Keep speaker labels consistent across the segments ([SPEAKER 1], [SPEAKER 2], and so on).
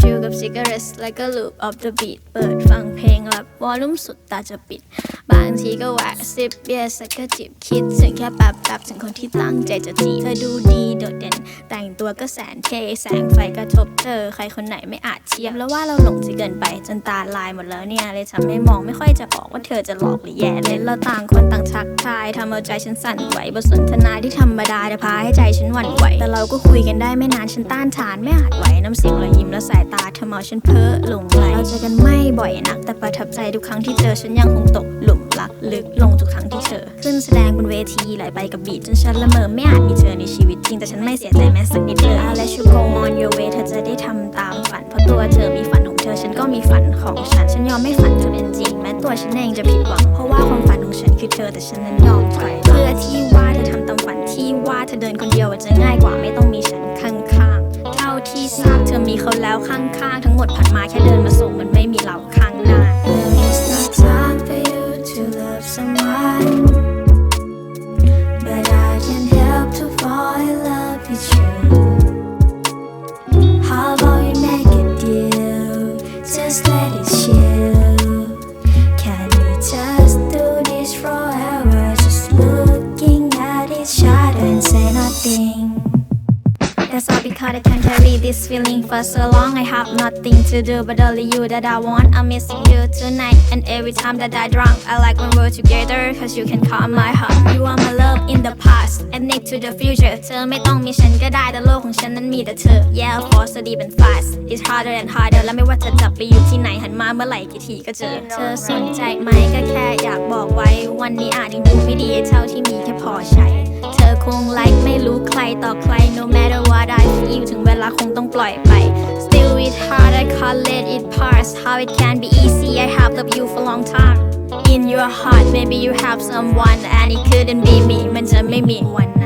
[SPEAKER 1] ชิวๆกับซิการ์ตส์ like a loop of the beat เปิดฟังเพลงแล้ววอลลุ่มสุดตาจะปิด บางทีก็แหวกซิปเบียสักกะจิบคิดถึงแค่แป๊บแป๊บถึงคนที่ตั้งใจจะจีบเธอดูดีโดดเด่น แต่งตัวก็แสนเท่แสงไฟกระทบเธอ ใครคนไหนไม่อาจเทียบแล้วว่าเราหลงจะเกินไปจนตาลายหมดแล้วเนี่ย เลยทำให้มองไม่ค่อยจะออกว่าเธอจะหลอกหรือแย่เล่นเราต่างคนต่างทักทายทำเอาใจฉันสั่นไหวบทสนทนาที่ธรรมดาจะพาให้ใจฉันหวั่นไหวแต่เราก็คุยกันได้ไม่นานฉันต้านทานไม่อาจไหวน้ำเสียงรอยยิ้มและสายตาเธอเมาฉันเพ้อหลงไหลเราเจอกันไม่บ่อยนัก แต่ประทับใจทุกครั้งที่เจอฉันยังคงตกหลุมรักลึกลงทุกครั้งที่เธอขึ้นแสดงบนเวทีไหลไปกับบีจนฉันละเมอไม่อาจมีเธอในชีวิตจริงแต่ฉันไม่เสียใจแม้สักนิดเลย I'll let you go on your way เธอจะได้ทำตามฝัน เพราะตัวเธอมีฝันของเธอฉันก็มีฝันของฉัน ฉันยอมไม่ฝันจนเป็นจริง แม้ตัวฉันเองจะผิดหวังเพราะว่าความฝันของฉันคือเธอแต่ฉันนั้นยอมถอยเพื่อที่ว่าเธอทำตามฝันที่ว่าเธอเดินคนเดียวจจะง่ายกว่าไม่ต้องมีฉันข้างๆเท่าที่ทราบเธอมีเขาแล้วข้างๆทั้งหมดผ่านมาแค่เดินมาส่งมันไม่มีเรา but I can't help to fall in love with you. How about you make a deal? Just let it chill. Can we just do this forever just looking at each other and say nothing because I can't carry this feeling for so long. I have nothing to do but only you that I want. I'm missing you tonight, and every time that I drunk, I like when we're together, cause you can calm my heart. You are my love in the past, and next to the future. เธอไม่ต้องมีฉันก็ได้แต่โลกของฉันนั้นมีแต่เธอ Yeah, of course, so deep and fast. It's harder and harder และไม่ว่าเธอจะไปอยู่ที่ไหนหันมาเมื่อไหร่กี่ทีก็เจอ เธอสนใจไหมก็แค่อยากบอกไว้ วันนี้อาจยังดูไม่ดีเท่าที่มีแค่พอใช้เธ อคงไลค์ไม่รู้ใครต่อใคร no matter what I feel ถึงเวลาคงต้องปล่อยไป still it hard I can't let it pass how it can be easy I have loved you for long time in your heart maybe you have someone and it couldn't be me มันจะไม่มีวันนั้น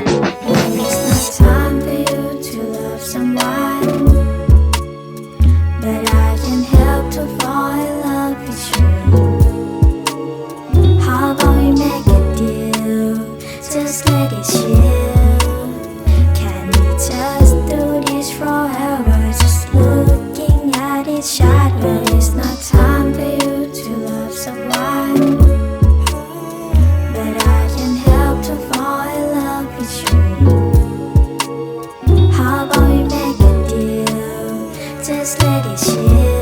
[SPEAKER 1] Just let